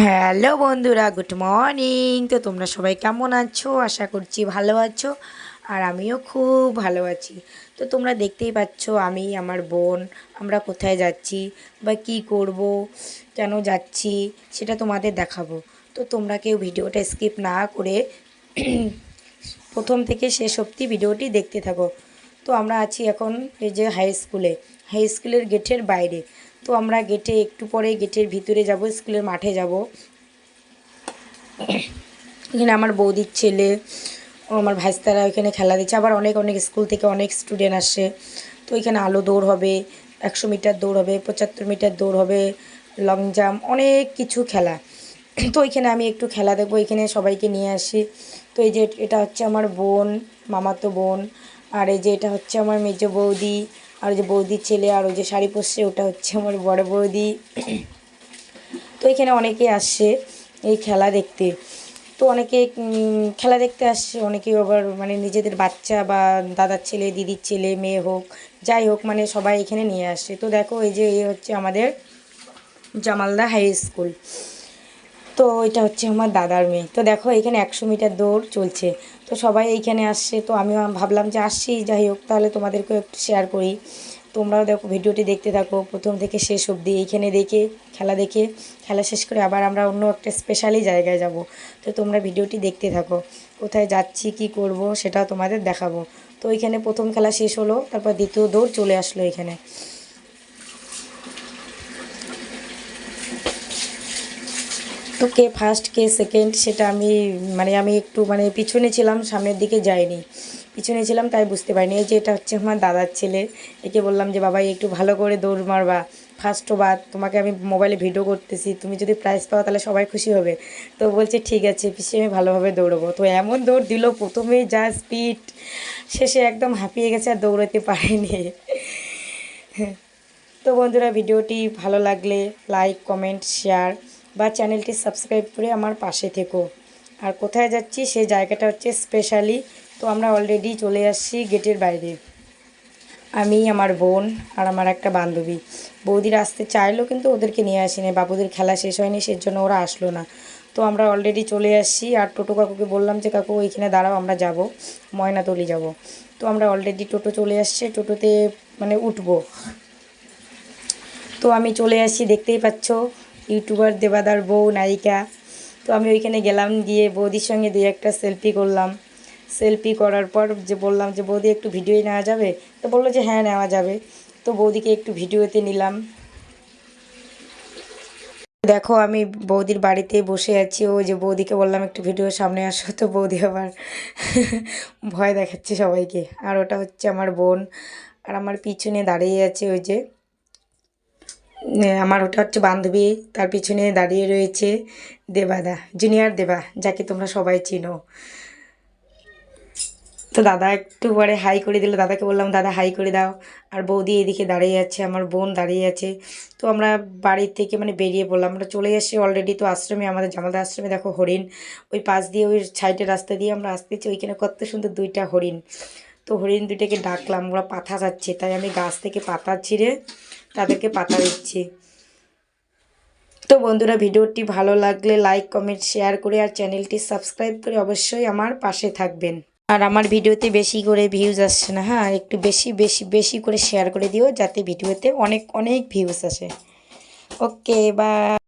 Hello বন্ধুরা, good morning. তো তোমরা সবাই কেমন আছো? আশা করছি ভালো আছো আর আমিও খুব ভালো আছি। তো তোমরা দেখতেই পাচ্ছ আমি, আমার বোন, আমরা কোথায় যাচ্ছি বা কি করব, কেন যাচ্ছি সেটা তোমাদের দেখাবো। তো তোমরা কেউ ভিডিওটা স্কিপ না করে প্রথম থেকে শেষ অবধি ভিডিওটি দেখতে থাকো। তো আমরা আছি এখন এই যে হাই স্কুলে। হাই স্কুলের গেটের বাইরে। তো আমরা গেটে একটু পরে গেটের ভিতরে যাব স্কুলের মাঠে যাব। এখানে আমার বৌদির ছেলে, ও আমার ভাইস্তারা ওইখানে খেলা দিচ্ছে। আবার অনেক অনেক স্কুল থেকে অনেক স্টুডেন্ট আসে তো এখানে আলো দৌড় হবে, একশো মিটার দৌড় হবে, পঁচাত্তর মিটার দৌড় হবে লং জাম্প অনেক কিছু খেলা। তো এখানে আমি একটু খেলা দেখব, এখানে সবাইকে নিয়ে আসি। তো এই যে এটা হচ্ছে আমার বোন, মামাতো বোন। আর এই যে এটা হচ্ছে আমার মেজ বৌদি আর যে বৌদির ছেলে আর ওই যে শাড়ি পরছে, ওটা হচ্ছে আমার বড় বৌদি। তো এখানে অনেকে আসছে এই খেলা দেখতে। তো অনেকে খেলা দেখতে আসছে অনেকে আবার মানে নিজেদের বাচ্চা বা দাদার ছেলে, দিদির ছেলে, মেয়ে হোক, যাই হোক মানে সবাই এখানে নিয়ে আসে। তো দেখো এই যে এই হচ্ছে আমাদের জামালদা হাই স্কুল। তো এটা হচ্ছে আমার দাদার মেয়ে। তো দেখো এখানে একশো মিটার দৌড় চলছে। তো সবাই এইখানে আসছে। তো আমিও ভাবলাম যে আসছি, যাই হোক, তাহলে তোমাদেরকেও একটু শেয়ার করি। তোমরাও দেখো ভিডিওটি দেখতে থাকো। প্রথম থেকে শেষ অবধি এইখানে দেখে, খেলা দেখে, খেলা শেষ করে আবার আমরা অন্য একটা স্পেশালি জায়গায় যাব। তো তোমরা ভিডিওটি দেখতে থাকো। কোথায় যাচ্ছি, কি করব, সেটাও তোমাদের দেখাবো। তো ওইখানে প্রথম খেলা শেষ হলো, তারপর দ্বিতীয় দৌড় চলে আসলো এখানে। তো কে ফার্স্ট কে সেকেন্ড সেটা আমি মানে আমি একটু মানে পিছনে ছিলাম, সামনের দিকে যাইনি। পিছনে ছিলাম, তাই বুঝতে পারিনি। এই যে এটা হচ্ছে আমার দাদার ছেলে, একে বললাম যে, বাবা একটু ভালো করে দৌড় মারবা। ফার্স্ট বা তোমাকে আমি মোবাইলে ভিডিও করতেছি। তুমি যদি প্রাইজ পাও, তাহলে সবাই খুশি হবে। তো বলছে, ঠিক আছে পিছিয়ে আমি ভালোভাবে দৌড়বো। তো এমন দৌড় দিল, প্রথমে যা স্পিড শেষে একদম হাঁপিয়ে গেছে আর দৌড়াতে পারেনি। তো বন্ধুরা, ভিডিওটি ভালো লাগলে লাইক কমেন্ট শেয়ার বা চ্যানেলটি সাবস্ক্রাইব করে আমার পাশে থেকো। আর কোথায় যাচ্ছি সে জায়গাটা হচ্ছে স্পেশালি। তো আমরা অলরেডি চলে আসছি গেটের বাইরে। আমি, আমার বোন আর আমার একটা বান্ধবী। বৌদিরা আসতে চাইলো কিন্তু ওদেরকে নিয়ে আসিনি। বাবুদের খেলা শেষ হয়নি সেই জন্য ওরা আসলো না। তো আমরা অলরেডি চলে আসছি আর টোটো কাকুকে বললাম যে, কাকু, ওইখানে দাঁড়াও, আমরা যাব। ময়নাতলি যাব। তো আমরা অলরেডি টোটো চলে আসছে, টোটোতে মানে উঠবো। তো আমি চলে আসি দেখতেই পাচ্ছ। ইউটিউবার দেবাদার বউ, নায়িকা। তো আমি ওইখানে গেলাম, গিয়ে বৌদির সঙ্গে দিয়ে একটা সেলফি করলাম। সেলফি করার পর যে বললাম যে, বৌদি, একটু ভিডিওই নেওয়া যাবে? তো বলল যে হ্যাঁ নেওয়া যাবে। তো বৌদিকে একটু ভিডিওতে নিলাম। দেখো, আমি বৌদির বাড়িতে বসে আছি। ও যে, বৌদিকে বললাম, একটু ভিডিও সামনে আসো। তো বৌদি আবার ভয় দেখাচ্ছে সবাইকে। আর ওটা হচ্ছে আমার বোন। আর আমার পিছনে দাঁড়িয়ে আছে ওই যে আমার ওটা হচ্ছে বান্ধবী, তার পিছনে দাঁড়িয়ে রয়েছে দেবাদা জুনিয়র দেবা, যাকে তোমরা সবাই চিনো। তো দাদা একটু পরে হাই করে দিল, দাদাকে বললাম, দাদা হাই করে দাও। আর বৌদি এদিকে দাঁড়িয়ে আছে, আমার বোন দাঁড়িয়ে আছে। তো আমরা বাড়ির থেকে মানে বেরিয়ে পড়লাম, আমরা চলে এসেছি অলরেডি তো আশ্রমে, আমাদের জামালদা আশ্রমে, দেখো হরিণ। ওই পাশ দিয়ে, ওই সাইডের রাস্তা দিয়ে আমরা আসতেছি, ওইখানে কত সুন্দর দুইটা হরিণ। তো হরিণ দুইটাকে ডাকলাম, ওরা পাতা যাচ্ছে, তাই আমি গাছ থেকে পাতা ছিঁড়ে তাদেরকে পাতা দিচ্ছি। তো বন্ধুরা, ভিডিওটি ভালো লাগলে লাইক কমেন্ট শেয়ার করে আর চ্যানেলটি সাবস্ক্রাইব করে অবশ্যই আমার পাশে থাকবেন। আর আমার ভিডিওতে বেশি করে ভিউজ আসছে না হ্যাঁ একটু বেশি বেশি বেশি করে শেয়ার করে দিও, যাতে ভিডিওতে অনেক অনেক ভিউজ আসে। ওকে বা